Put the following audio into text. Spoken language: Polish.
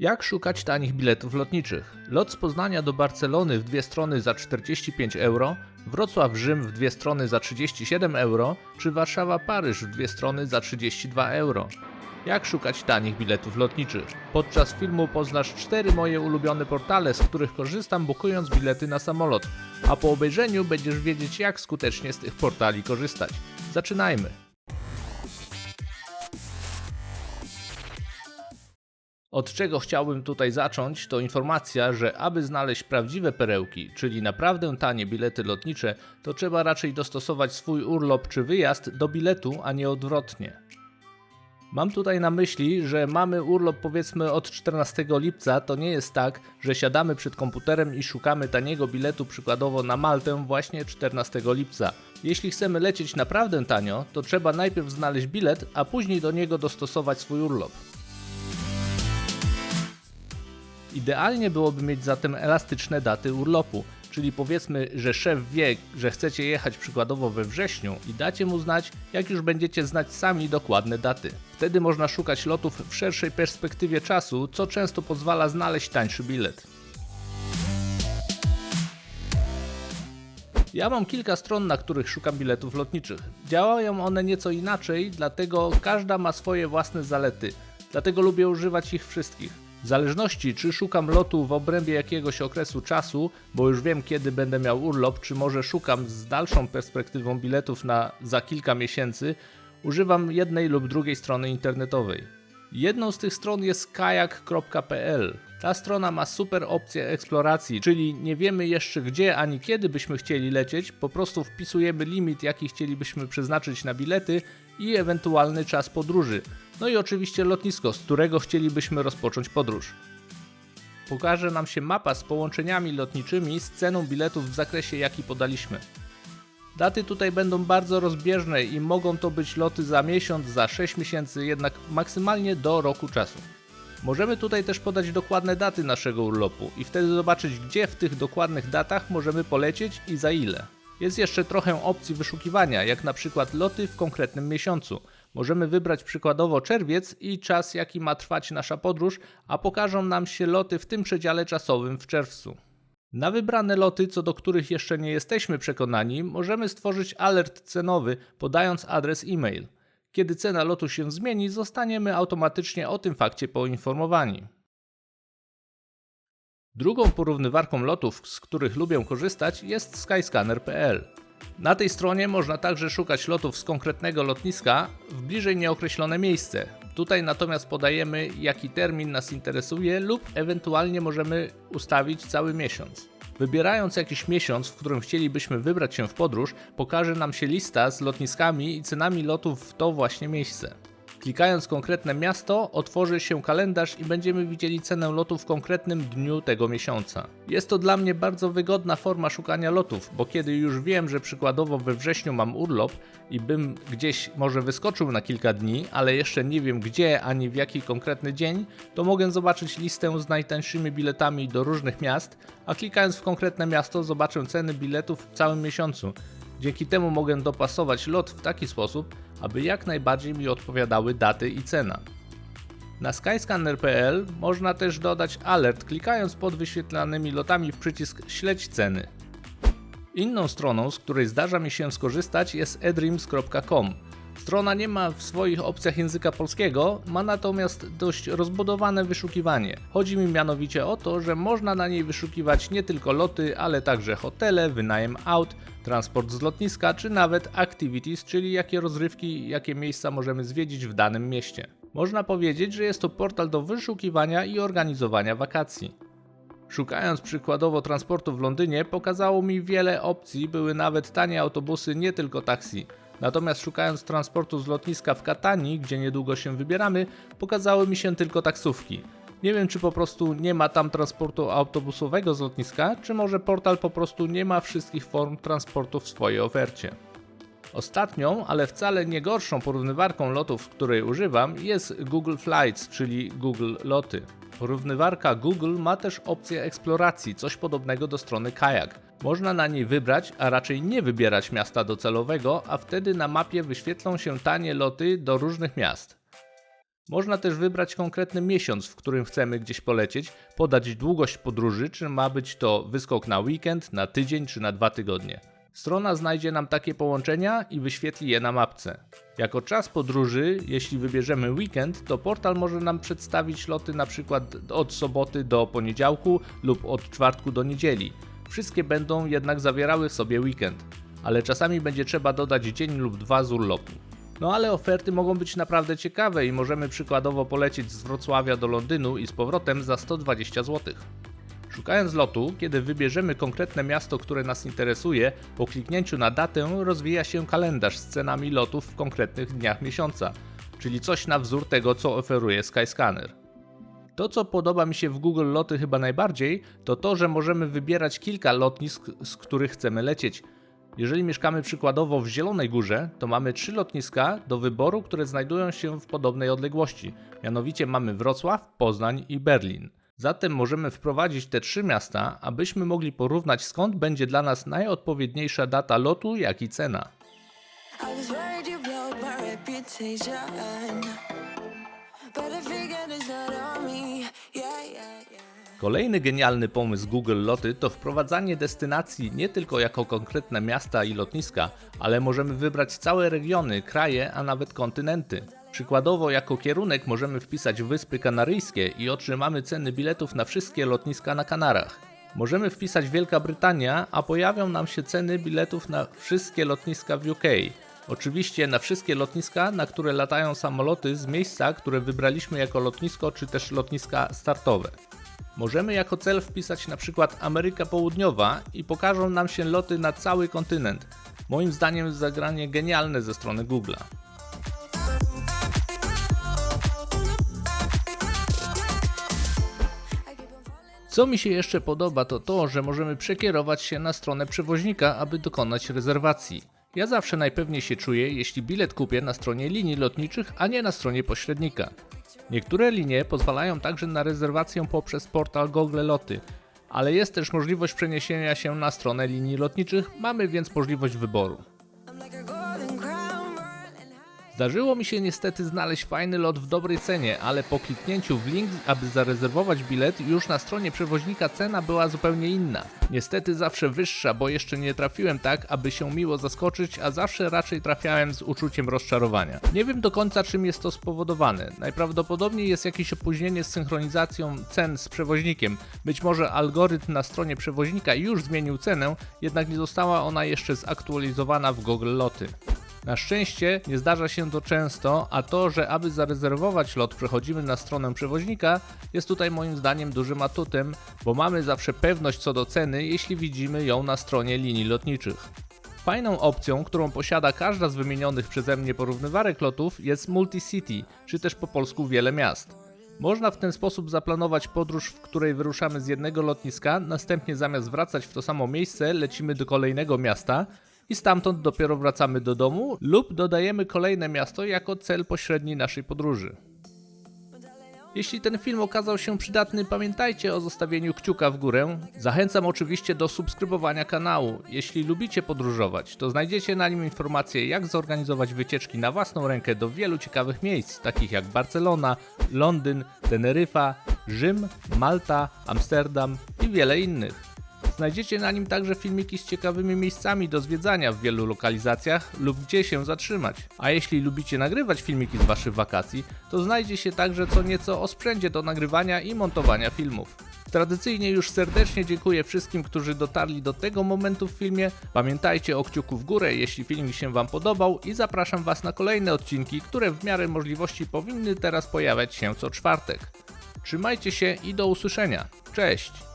Jak szukać tanich biletów lotniczych? Lot z Poznania do Barcelony w dwie strony za 45 euro, Wrocław-Rzym w dwie strony za 37 euro, czy Warszawa-Paryż w dwie strony za 32 euro? Jak szukać tanich biletów lotniczych? Podczas filmu poznasz cztery moje ulubione portale, z których korzystam bukując bilety na samolot, a po obejrzeniu będziesz wiedzieć jak skutecznie z tych portali korzystać. Zaczynajmy! Od czego chciałbym tutaj zacząć, to informacja, że aby znaleźć prawdziwe perełki, czyli naprawdę tanie bilety lotnicze, to trzeba raczej dostosować swój urlop czy wyjazd do biletu, a nie odwrotnie. Mam tutaj na myśli, że mamy urlop powiedzmy od 14 lipca, to nie jest tak, że siadamy przed komputerem i szukamy taniego biletu przykładowo na Maltę właśnie 14 lipca. Jeśli chcemy lecieć naprawdę tanio, to trzeba najpierw znaleźć bilet, a później do niego dostosować swój urlop. Idealnie byłoby mieć zatem elastyczne daty urlopu, czyli powiedzmy, że szef wie, że chcecie jechać przykładowo we wrześniu i dacie mu znać, jak już będziecie znać sami dokładne daty. Wtedy można szukać lotów w szerszej perspektywie czasu, co często pozwala znaleźć tańszy bilet. Ja mam kilka stron, na których szukam biletów lotniczych. Działają one nieco inaczej, dlatego każda ma swoje własne zalety. Dlatego lubię używać ich wszystkich. W zależności czy szukam lotu w obrębie jakiegoś okresu czasu, bo już wiem kiedy będę miał urlop, czy może szukam z dalszą perspektywą biletów na za kilka miesięcy, używam jednej lub drugiej strony internetowej. Jedną z tych stron jest kajak.pl. Ta strona ma super opcję eksploracji, czyli nie wiemy jeszcze gdzie ani kiedy byśmy chcieli lecieć, po prostu wpisujemy limit jaki chcielibyśmy przeznaczyć na bilety i ewentualny czas podróży. No i oczywiście lotnisko, z którego chcielibyśmy rozpocząć podróż. Pokaże nam się mapa z połączeniami lotniczymi z ceną biletów w zakresie jaki podaliśmy. Daty tutaj będą bardzo rozbieżne i mogą to być loty za miesiąc, za 6 miesięcy, jednak maksymalnie do roku czasu. Możemy tutaj też podać dokładne daty naszego urlopu i wtedy zobaczyć, gdzie w tych dokładnych datach możemy polecieć i za ile. Jest jeszcze trochę opcji wyszukiwania, jak na przykład loty w konkretnym miesiącu. Możemy wybrać przykładowo czerwiec i czas, jaki ma trwać nasza podróż, a pokażą nam się loty w tym przedziale czasowym w czerwcu. Na wybrane loty, co do których jeszcze nie jesteśmy przekonani, możemy stworzyć alert cenowy, podając adres e-mail. Kiedy cena lotu się zmieni, zostaniemy automatycznie o tym fakcie poinformowani. Drugą porównywarką lotów, z których lubię korzystać, jest skyscanner.pl. Na tej stronie można także szukać lotów z konkretnego lotniska w bliżej nieokreślone miejsce. Tutaj natomiast podajemy jaki termin nas interesuje lub ewentualnie możemy ustawić cały miesiąc. Wybierając jakiś miesiąc, w którym chcielibyśmy wybrać się w podróż, pokaże nam się lista z lotniskami i cenami lotów w to właśnie miejsce. Klikając konkretne miasto, otworzy się kalendarz i będziemy widzieli cenę lotu w konkretnym dniu tego miesiąca. Jest to dla mnie bardzo wygodna forma szukania lotów, bo kiedy już wiem, że przykładowo we wrześniu mam urlop i bym gdzieś może wyskoczył na kilka dni, ale jeszcze nie wiem gdzie ani w jaki konkretny dzień, to mogę zobaczyć listę z najtańszymi biletami do różnych miast, a klikając w konkretne miasto zobaczę ceny biletów w całym miesiącu. Dzięki temu mogę dopasować lot w taki sposób, aby jak najbardziej mi odpowiadały daty i cena. Na skyscanner.pl można też dodać alert klikając pod wyświetlanymi lotami w przycisk śledź ceny. Inną stroną, z której zdarza mi się skorzystać jest edreams.com. Strona nie ma w swoich opcjach języka polskiego, ma natomiast dość rozbudowane wyszukiwanie. Chodzi mi mianowicie o to, że można na niej wyszukiwać nie tylko loty, ale także hotele, wynajem aut, transport z lotniska, czy nawet activities, czyli jakie rozrywki, jakie miejsca możemy zwiedzić w danym mieście. Można powiedzieć, że jest to portal do wyszukiwania i organizowania wakacji. Szukając przykładowo transportu w Londynie, pokazało mi wiele opcji, były nawet tanie autobusy, nie tylko taksi. Natomiast szukając transportu z lotniska w Katanii, gdzie niedługo się wybieramy, pokazały mi się tylko taksówki. Nie wiem, czy po prostu nie ma tam transportu autobusowego z lotniska, czy może portal po prostu nie ma wszystkich form transportu w swojej ofercie. Ostatnią, ale wcale nie gorszą porównywarką lotów, której używam, jest Google Flights, czyli Google Loty. Porównywarka Google ma też opcję eksploracji, coś podobnego do strony Kajak. Można na niej wybrać, a raczej nie wybierać miasta docelowego, a wtedy na mapie wyświetlą się tanie loty do różnych miast. Można też wybrać konkretny miesiąc, w którym chcemy gdzieś polecieć, podać długość podróży, czy ma być to wyskok na weekend, na tydzień czy na dwa tygodnie. Strona znajdzie nam takie połączenia i wyświetli je na mapce. Jako czas podróży, jeśli wybierzemy weekend, to portal może nam przedstawić loty przykład od soboty do poniedziałku lub od czwartku do niedzieli. Wszystkie będą jednak zawierały w sobie weekend, ale czasami będzie trzeba dodać dzień lub dwa z urlopu. No ale oferty mogą być naprawdę ciekawe i możemy przykładowo polecieć z Wrocławia do Londynu i z powrotem za 120 zł. Szukając lotu, kiedy wybierzemy konkretne miasto, które nas interesuje, po kliknięciu na datę rozwija się kalendarz z cenami lotów w konkretnych dniach miesiąca, czyli coś na wzór tego, co oferuje Skyscanner. To, co podoba mi się w Google Loty chyba najbardziej, to to, że możemy wybierać kilka lotnisk, z których chcemy lecieć. Jeżeli mieszkamy przykładowo w Zielonej Górze, to mamy trzy lotniska do wyboru, które znajdują się w podobnej odległości. Mianowicie mamy Wrocław, Poznań i Berlin. Zatem możemy wprowadzić te trzy miasta, abyśmy mogli porównać skąd będzie dla nas najodpowiedniejsza data lotu, jak i cena. I Kolejny genialny pomysł Google Loty to wprowadzanie destynacji nie tylko jako konkretne miasta i lotniska, ale możemy wybrać całe regiony, kraje, a nawet kontynenty. Przykładowo jako kierunek możemy wpisać Wyspy Kanaryjskie i otrzymamy ceny biletów na wszystkie lotniska na Kanarach. Możemy wpisać Wielka Brytania, a pojawią nam się ceny biletów na wszystkie lotniska w UK. Oczywiście na wszystkie lotniska, na które latają samoloty z miejsca, które wybraliśmy jako lotnisko czy też lotniska startowe. Możemy jako cel wpisać na przykład Ameryka Południowa i pokażą nam się loty na cały kontynent. Moim zdaniem zagranie genialne ze strony Google'a. Co mi się jeszcze podoba to to, że możemy przekierować się na stronę przewoźnika, aby dokonać rezerwacji. Ja zawsze najpewniej się czuję, jeśli bilet kupię na stronie linii lotniczych, a nie na stronie pośrednika. Niektóre linie pozwalają także na rezerwację poprzez portal Google Loty, ale jest też możliwość przeniesienia się na stronę linii lotniczych, mamy więc możliwość wyboru. Zdarzyło mi się niestety znaleźć fajny lot w dobrej cenie, ale po kliknięciu w link, aby zarezerwować bilet, już na stronie przewoźnika cena była zupełnie inna. Niestety zawsze wyższa, bo jeszcze nie trafiłem tak, aby się miło zaskoczyć, a zawsze raczej trafiałem z uczuciem rozczarowania. Nie wiem do końca czym jest to spowodowane. Najprawdopodobniej jest jakieś opóźnienie z synchronizacją cen z przewoźnikiem. Być może algorytm na stronie przewoźnika już zmienił cenę, jednak nie została ona jeszcze zaktualizowana w Google Loty. Na szczęście nie zdarza się to często, a to, że aby zarezerwować lot przechodzimy na stronę przewoźnika, jest tutaj moim zdaniem dużym atutem, bo mamy zawsze pewność co do ceny, jeśli widzimy ją na stronie linii lotniczych. Fajną opcją, którą posiada każda z wymienionych przeze mnie porównywarek lotów jest Multicity, czy też po polsku wiele miast. Można w ten sposób zaplanować podróż, w której wyruszamy z jednego lotniska, następnie zamiast wracać w to samo miejsce, lecimy do kolejnego miasta i stamtąd dopiero wracamy do domu lub dodajemy kolejne miasto jako cel pośredni naszej podróży. Jeśli ten film okazał się przydatny, pamiętajcie o zostawieniu kciuka w górę. Zachęcam oczywiście do subskrybowania kanału. Jeśli lubicie podróżować, to znajdziecie na nim informacje, jak zorganizować wycieczki na własną rękę do wielu ciekawych miejsc, takich jak Barcelona, Londyn, Teneryfa, Rzym, Malta, Amsterdam i wiele innych. Znajdziecie na nim także filmiki z ciekawymi miejscami do zwiedzania w wielu lokalizacjach lub gdzie się zatrzymać. A jeśli lubicie nagrywać filmiki z waszych wakacji, to znajdzie się także co nieco o sprzęcie do nagrywania i montowania filmów. Tradycyjnie już serdecznie dziękuję wszystkim, którzy dotarli do tego momentu w filmie. Pamiętajcie o kciuku w górę, jeśli film się Wam podobał i zapraszam Was na kolejne odcinki, które w miarę możliwości powinny teraz pojawiać się co czwartek. Trzymajcie się i do usłyszenia. Cześć!